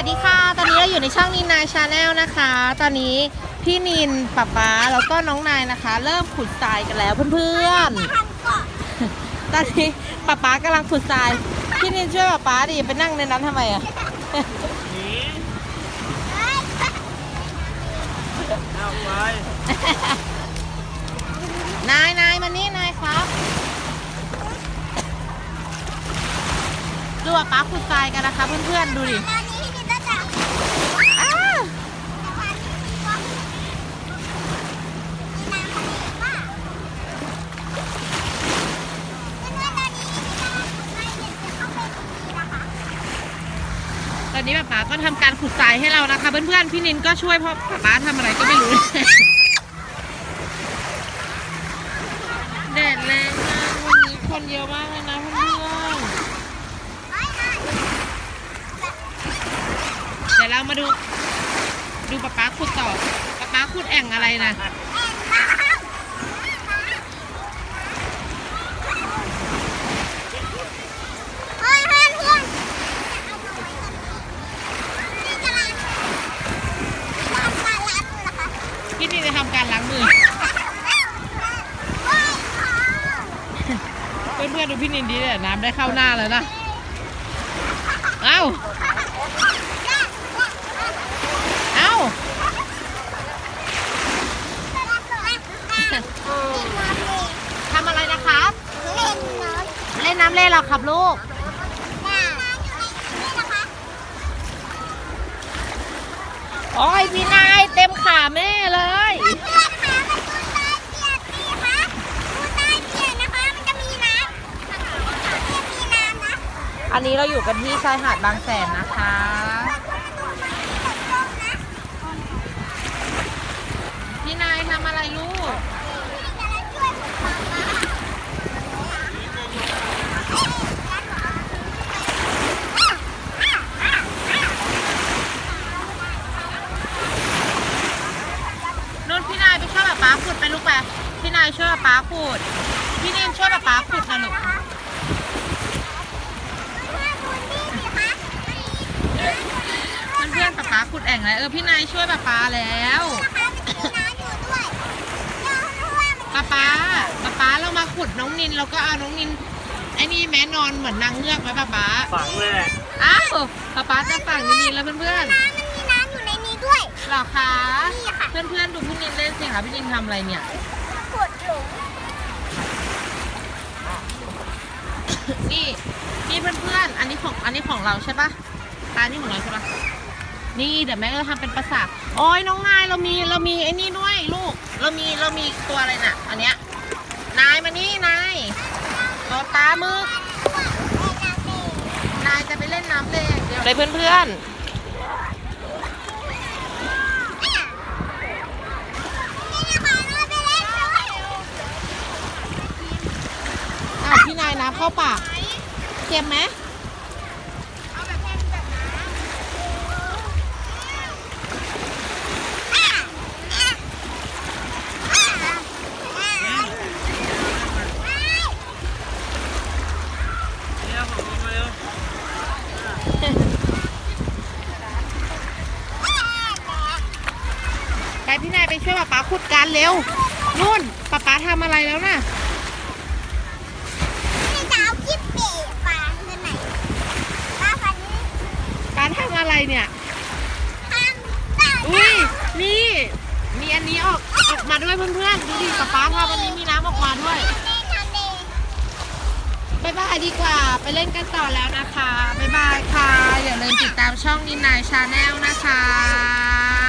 วัสดีค่ะ ตอนนี้เราอยู่ในช่องนินนายชาแนลนะคะ ตอนนี้พี่นินป๊าป๊าแล้วก็น้องนายนะคะ เริ่มขุดทรายกันแล้วเพื่อนๆ ตอนนี้ป๊าป๊ากำลังขุดทราย พี่นินช่วยป๊าป๊าดิไปนั่งในนั้นทำไมอะเอาไปนายนายมานี่นายครับดูป๊าป๊าขุดทรายกันนะคะเพื่อนๆดูดิ อนนี้ป๊าป๊าก็ทำการขุดทรายให้เรานะคะเพื่อนๆพี่นินก็ช่วยเพราะป๊าป๊าทำอะไรก็ไม่รู้แดดแรงมากวันนี้คนเยอะมากเลยนะเพื่อนๆเดี๋ยวเรามาดูดูป๊าป๊าขุดต่อป๊าป๊าขุดแอ่งอะไรนะ พี่นินจะทำ การล้างมือ เพื่อนๆดูพี่นินดีเนี่ยน้ำได้เข้าหน้าแล้วนะ เอ้า เอ้า ทำอะไรนะครับ เล่นน้ำเล่นเหรอครับลูก โอ้ยพี่นายเต็มขาแม่เลย อันนี้เราอยู่กันที่ชายหาดบางแสนนะคะพี่นายทำอะไรลูกนุ่นพี่นายไปช่วยป๊าป๊าขุดไปลูกไปพี่นายช่วยป๊าป๊าขุด พี่นินช่วยป๊าป๊าขุดนะลูก เพื่อนๆป๊าป๊าขุดแอ่งแล้วเออพี่นายช่วยป๊าป๊าแล้วป๊าป๊าป๊าป๊าเรามาขุดน้องนินแล้วก็เอาน้องนินไอ้นี่แม้นอนเหมือนนางเงือกไหมป๊าป๊าฝังเลยอ้าวป๊าป๊าจะฝั่งนินแล้วเพื่อนๆหรอคะนี่ค่ะเพื่อนๆดูพี่นินเล่นสิคะพี่นินทำอะไรเนี่ยนี่นี่เพื่อนๆอันนี้ของอันนี้ของเราใช่ปะตานี่ของเราใช่ปะ นี่เดี๋ยวแม่ก็ทำเป็นประสาทโอ้ยน้องนายเรามีเรามีไอ้นี่ด้วยลูก เรามีเรามีตัวอะไรน่ะ อันเนี้ยนายมานี่นายตัวปลาหมึกนายจะไปเล่นน้ำเลยอย่างเดียวเลยเพื่อนๆอ้าวพี่นายน้ำเข้าปากเค็มไหมไป พี่นายไปช่วยป๊าป๊าขุดการเร็วนู่นป๊าป๊าทำอะไรแล้วน่ะป๊าทำอะไรเนี่ยอุ้ยนี่มีอันนี้ออกออกมาด้วยเพื่อนๆดูดิป๊าป๊าทำอันนี้มีน้ำออกมาด้วยบายบายดีกว่า ไปเล่นกันต่อแล้วนะคะบายบายค่ะอย่าลืมติดตามช่องนินนายชาแนลนะคะ